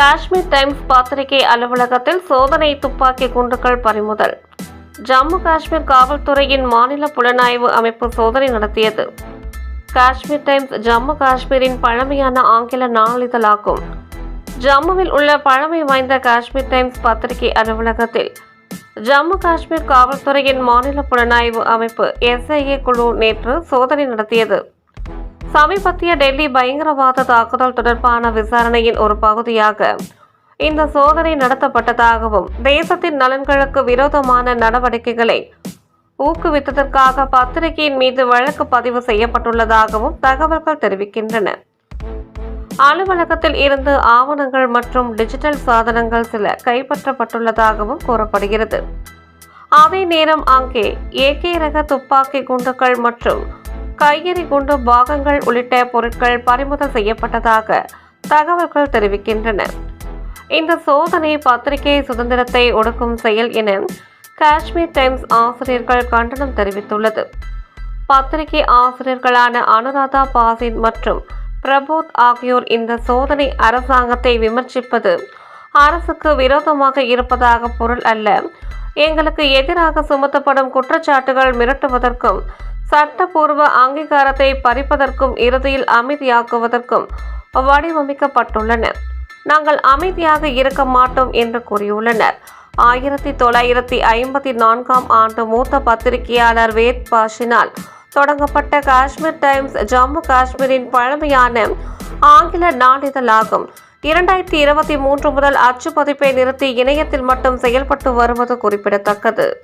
Kashmir times பத்திரிகை அலுவலகத்தில் சோதனை துப்பாக்கி குண்டுகள் பறிமுதல். ஜம்மு காஷ்மீர் காவல்துறையின் மாநில புலனாய்வு அமைப்பு சோதனை நடத்தியது. காஷ்மீர் டைம்ஸ் ஜம்மு காஷ்மீரின் பழமையான ஆங்கில நாளிதழாகும். ஜம்முவில் உள்ள பழமை வாய்ந்த காஷ்மீர் டைம்ஸ் பத்திரிகை அலுவலகத்தில் ஜம்மு காஷ்மீர் காவல்துறையின் மாநில புலனாய்வு அமைப்பு எஸ்ஐஏ குழு நேற்று சோதனை நடத்தியது. சமீபத்திய டெல்லி பயங்கரவாத தாக்குதல் தொடர்பான விசாரணையின் ஒரு பகுதியாக இந்த சோதனை நடத்தப்பட்டதாகவும் தேசத்தின் நலன்களுக்கு விரோதமான நடவடிக்கைகளை ஊக்குவித்ததற்காக பத்திரிகையின் மீது வழக்கு பதிவு செய்யப்பட்டுள்ளதாகவும் தகவல்கள் தெரிவிக்கின்றன. அலுவலகத்தில் இருந்து ஆவணங்கள் மற்றும் டிஜிட்டல் சாதனங்கள் சில கைப்பற்றப்பட்டுள்ளதாகவும் கூறப்படுகிறது. அதே நேரம் அங்கே ஏகே ரக துப்பாக்கி குண்டுகள் மற்றும் கையெறி குண்டு பாகங்கள் உள்ளிட்ட பொருட்கள் பறிமுதல் செய்யப்பட்டதாக தகவல்கள் தெரிவிக்கின்றன. இந்த சோதனை பத்திரிகை சுதந்திரத்தை ஒடுக்கும் செயல் என காஷ்மீர் டைம்ஸ் ஆசிரியர்கள் கண்டனம் தெரிவித்துள்ளது. பத்திரிகை ஆசிரியர்களான அனுராதா பாசின் மற்றும் பிரபோத் ஆகியோர் இந்த சோதனை அரசாங்கத்தை விமர்சிப்பது அரசுக்கு விரோதமாக இருப்பதாக பொருள் அல்ல. எங்களுக்கு எதிராக சுமத்தப்படும் குற்றச்சாட்டுகள் மிரட்டுவதற்கும் சட்டப்பூர்வ அங்கீகாரத்தை பறிப்பதற்கும் இறுதியில் அமைதியாக்குவதற்கும் வடிவமைக்கப்பட்டுள்ளன. நாங்கள் அமைதியாக இருக்க மாட்டோம் என்று கூறியுள்ளனர். ஆயிரத்தி தொள்ளாயிரத்தி ஐம்பத்தி நான்காம் ஆண்டு மூத்த பத்திரிகையாளர் வேத் பாஷினால் தொடங்கப்பட்ட காஷ்மீர் டைம்ஸ் ஜம்மு காஷ்மீரின் பழமையான ஆங்கில நாளிதழாகும். இரண்டாயிரத்தி இருபத்தி மூன்று முதல் அச்சு பதிப்பை நிறுத்தி இணையத்தில் மட்டும் செயல்பட்டு வருவது குறிப்பிடத்தக்கது.